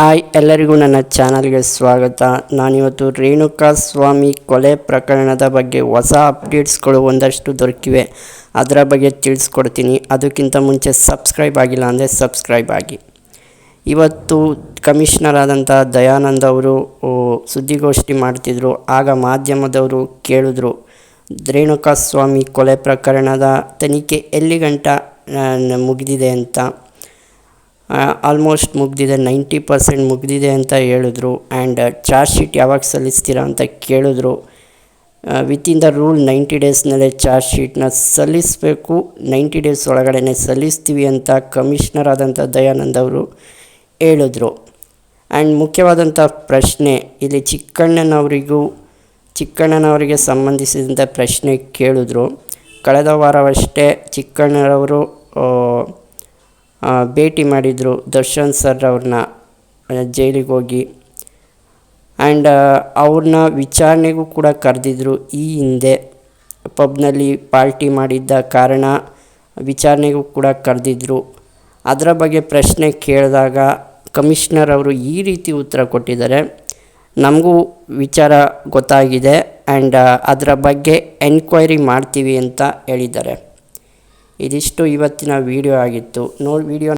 Hi, ಎಲ್ಲರಿಗೂ ನನ್ನ ಚಾನಲ್ಗೆ ಸ್ವಾಗತ. ನಾನಿವತ್ತು ರೇಣುಕಾ ಸ್ವಾಮಿ ಕೊಲೆ ಪ್ರಕರಣದ ಬಗ್ಗೆ ಹೊಸ ಅಪ್ಡೇಟ್ಸ್ಗಳು ಒಂದಷ್ಟು ದೊರಕಿವೆ. ಅದರ ಬಗ್ಗೆ ತಿಳಿಸ್ಕೊಡ್ತೀನಿ. ಅದಕ್ಕಿಂತ ಮುಂಚೆ ಸಬ್ಸ್ಕ್ರೈಬ್ ಆಗಿಲ್ಲ ಅಂದರೆ ಸಬ್ಸ್ಕ್ರೈಬ್ ಆಗಿ. ಇವತ್ತು ಕಮಿಷನರ್ ಆದಂಥ ದಯಾನಂದ ಅವರು ಸುದ್ದಿಗೋಷ್ಠಿ ಮಾಡ್ತಿದ್ರು. ಆಗ ಮಾಧ್ಯಮದವರು ಕೇಳಿದ್ರು ರೇಣುಕಾ ಸ್ವಾಮಿ ಕೊಲೆ ಪ್ರಕರಣದ ತನಿಖೆ ಎಲ್ಲಿ ಗಂಟ ಮುಗಿದಿದೆ ಅಂತ? ಆಲ್ಮೋಸ್ಟ್ ಮುಗಿದಿದೆ ನೈಂಟಿ ಪರ್ಸೆಂಟ್ ಮುಗಿದಿದೆ ಅಂತ ಹೇಳಿದ್ರು. ಆ್ಯಂಡ್ ಚಾರ್ಜ್ ಶೀಟ್ ಯಾವಾಗ ಸಲ್ಲಿಸ್ತೀರಾ ಅಂತ ಕೇಳಿದ್ರು. ವಿತಿನ್ ದ ರೂಲ್ ನೈಂಟಿ ಡೇಸ್ನಲ್ಲೇ ಚಾರ್ಜ್ ಶೀಟ್ನ ಸಲ್ಲಿಸಬೇಕು. ನೈಂಟಿ ಡೇಸ್ ಒಳಗಡೆ ಸಲ್ಲಿಸ್ತೀವಿ ಅಂತ ಕಮಿಷನರ್ ಆದಂಥ ದಯಾನಂದ್ ಅವರು ಹೇಳಿದ್ರು. ಆ್ಯಂಡ್ ಮುಖ್ಯವಾದಂಥ ಪ್ರಶ್ನೆ, ಇಲ್ಲಿ ಚಿಕ್ಕಣ್ಣನವರಿಗೂ, ಚಿಕ್ಕಣ್ಣನವರಿಗೆ ಸಂಬಂಧಿಸಿದಂಥ ಪ್ರಶ್ನೆ ಕೇಳಿದ್ರು. ಕಳೆದ ವಾರವಷ್ಟೇ ಚಿಕ್ಕಣ್ಣರವರು ಭೇಟಿ ಮಾಡಿದರು ದರ್ಶನ್ ಸರ್ ಅವ್ರನ್ನ ಜೈಲಿಗೆ ಹೋಗಿ. ಆ್ಯಂಡ್ ಅವ್ರನ್ನ ವಿಚಾರಣೆಗೂ ಕೂಡ ಕರೆದಿದ್ರು ಈ ಹಿಂದೆ. ಪಬ್ನಲ್ಲಿ ಪಾರ್ಟಿ ಮಾಡಿದ್ದ ಕಾರಣ ವಿಚಾರಣೆಗೂ ಕೂಡ ಕರೆದಿದ್ರು. ಅದರ ಬಗ್ಗೆ ಪ್ರಶ್ನೆ ಕೇಳಿದಾಗ ಕಮಿಷನರ್ ಅವರು ಈ ರೀತಿ ಉತ್ತರ ಕೊಟ್ಟಿದ್ದಾರೆ. ನಮಗೂ ವಿಚಾರ ಗೊತ್ತಾಗಿದೆ ಆ್ಯಂಡ್ ಅದರ ಬಗ್ಗೆ ಎನ್ಕ್ವೈರಿ ಮಾಡ್ತೀವಿ ಅಂತ ಹೇಳಿದ್ದಾರೆ. ಇದಿಷ್ಟು ಇವತ್ತಿನ ವಿಡಿಯೋ ಆಗಿತ್ತು. ನೋಡಿ ವಿಡಿಯೋ